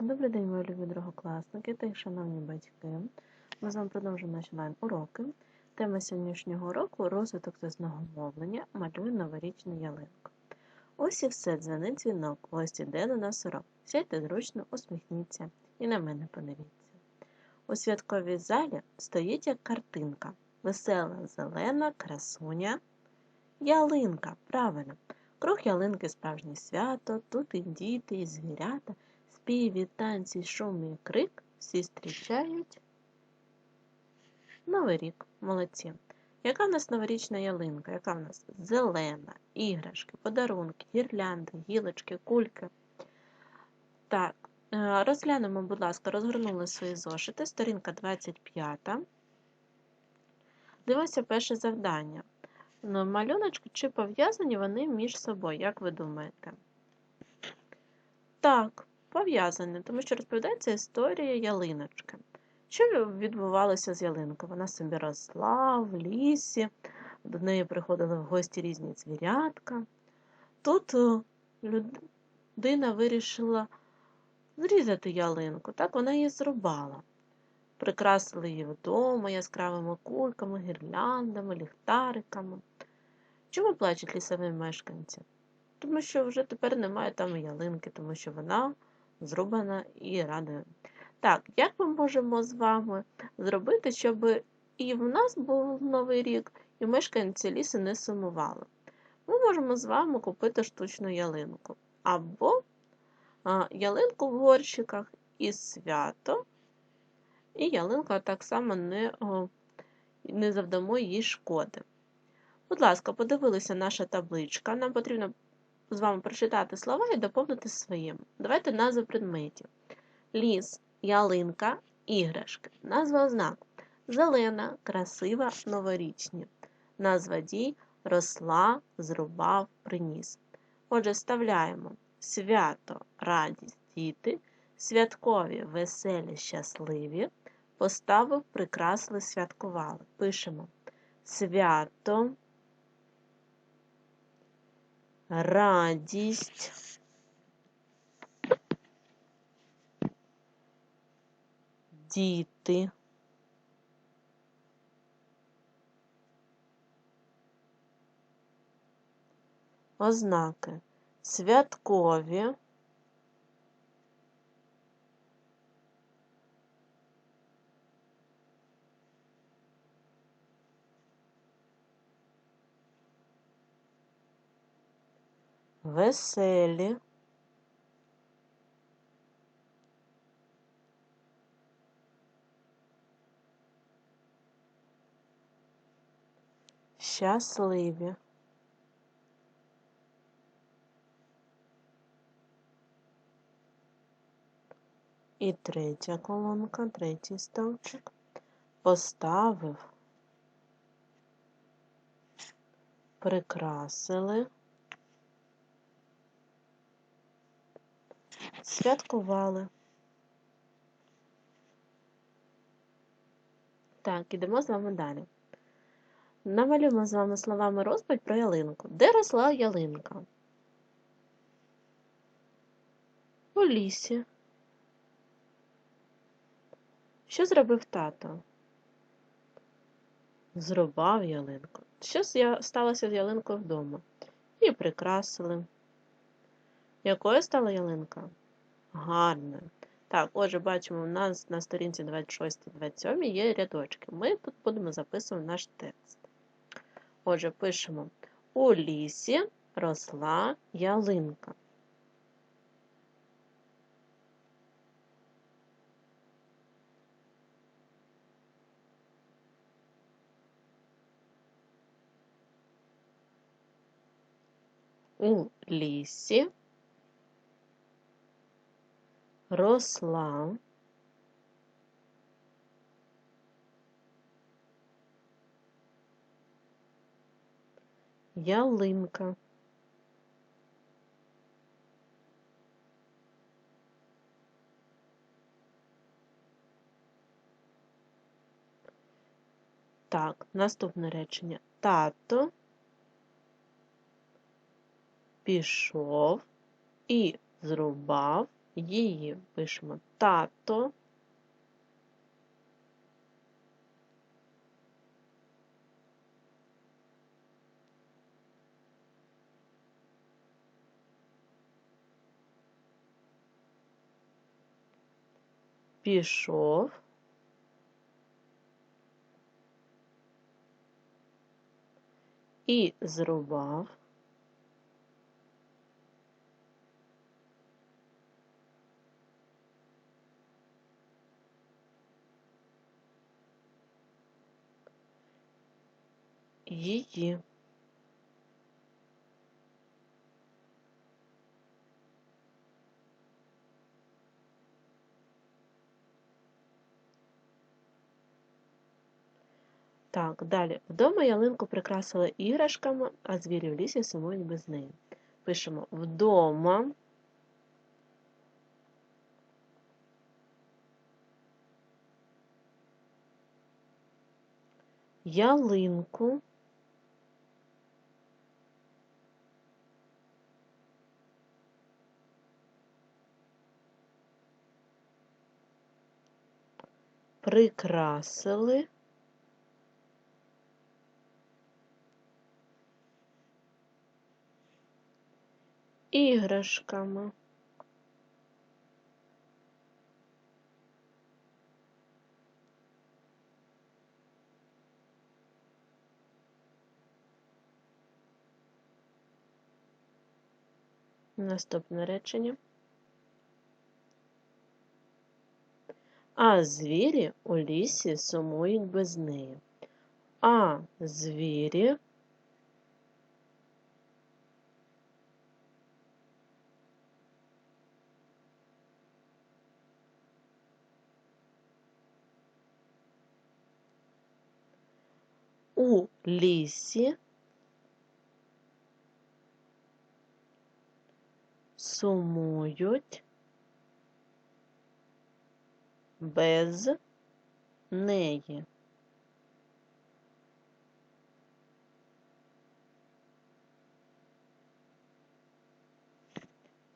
Добрий день, мої любі другокласники та й шановні батьки. Ми з вами продовжуємо наші онлайн-уроки. Тема сьогоднішнього уроку – розвиток зесного мовлення, малює новорічну ялинку. Ось і все, дзвонить дзвінок, ось іде до нас урок. Сядьте зручно, усміхніться і на мене подивіться. У святковій залі стоїть як картинка. Весела, зелена, красуня. Ялинка, правильно. Круг ялинки справжнє свято, тут і діти, і звірята, співі, танці, шум і крик всі зустрічають. Новий рік, молодці. Яка в нас новорічна ялинка? Яка в нас зелена, іграшки, подарунки, гірлянди, гілочки, кульки. Так, е, розглянемо, будь ласка, розгорнули свої зошити, сторінка 25. Дивимося перше завдання. Ну, Малюночки чи пов'язані вони між собою, як ви думаєте? Так, пов'язані, тому що розповідається історія ялиночки. Що відбувалося з ялинкою? Вона собі росла в лісі, до неї приходили в гості різні звірятка. Тут е, людина вирішила зрізати ялинку, так вона її зрубала. Прикрасили її вдома яскравими кульками, гірляндами, ліхтариками. Чому плачуть лісові мешканці? Тому що вже тепер немає там ялинки, тому що вона зрубана і радує. Так, як ми можемо з вами зробити, щоб і в нас був новий рік, і мешканці лісу не сумували? Ми можемо з вами купити штучну ялинку. Або а, ялинку в горщиках і свято, і ялинка так само не, о, не завдамо їй шкоди. Будь ласка, подивилися наша табличка. Нам потрібно з вами прочитати слова і доповнити своїм. Давайте назви предметів. Ліс, ялинка, іграшки. Назва ознак. Зелена, красива, новорічні. Назва дій росла, зрубав, приніс. Отже, вставляємо свято, радість, діти, святкові, веселі, щасливі. Поставив, прикрасли, святкували. Пишемо свято, радість, діти, ознаки святкові, Веселі, щасливі. І третя колонка, третій стовпчик поставив, прикрасили. Святкували. Так, ідемо з вами далі. Намалюємо з вами словами розповідь про ялинку. Де росла ялинка? У лісі. Що зробив тато? Зрубав ялинку. Що сталося з ялинкою вдома? І прикрасили. Якою стала ялинка? Гарною. Так, отже, бачимо, у нас на сторінці 26-27 є рядочки. Ми тут будемо записувати наш текст. Отже, пишемо: у лісі росла ялинка. У лісі росла ялинка. Так, наступне речення. Тато пішов і зрубав її пишемо тато. Пішов. І зрубав. Її. Так, далі. Вдома ялинку прикрасили іграшками, а звірі в лісі сумують без неї. Пишемо вдома. Ялинку. Прикрасили. іграшками. Наступне речення. А звірі у лісі сумують без неї. А звірі у лісі сумують без неї.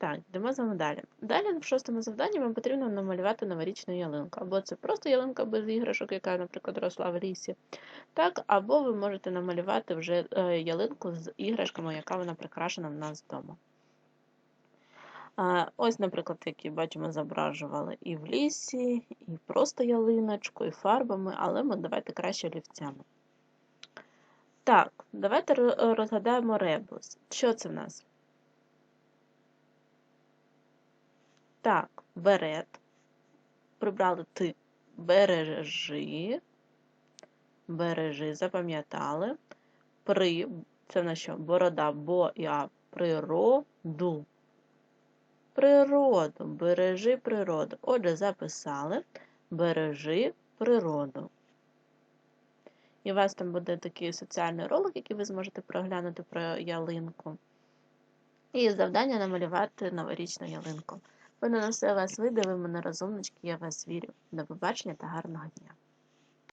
Так, йдемо з вами далі. Далі в шостому завданні вам потрібно намалювати новорічну ялинку. Або це просто ялинка без іграшок, яка, наприклад, росла в лісі. Так, Або ви можете намалювати вже е, ялинку з іграшками, яка вона прикрашена в нас вдома. Ось, наприклад, які бачимо, зображували і в лісі, і просто ялиночку, і фарбами, але ми давайте краще олівцями. Так, давайте розгадаємо ребус. Що це в нас? Так, берет. Прибрали ти бережи. Бережи, запам'ятали. При, це в нас що? Борода, бо я природу. Природу, бережи природу. Отже, записали бережи природу. І у вас там буде такий соціальний ролик, який ви зможете проглянути про ялинку. І завдання намалювати новорічну ялинку. Ви на все вас вийде, ви мене розумнички, я вас вірю. До побачення та гарного дня!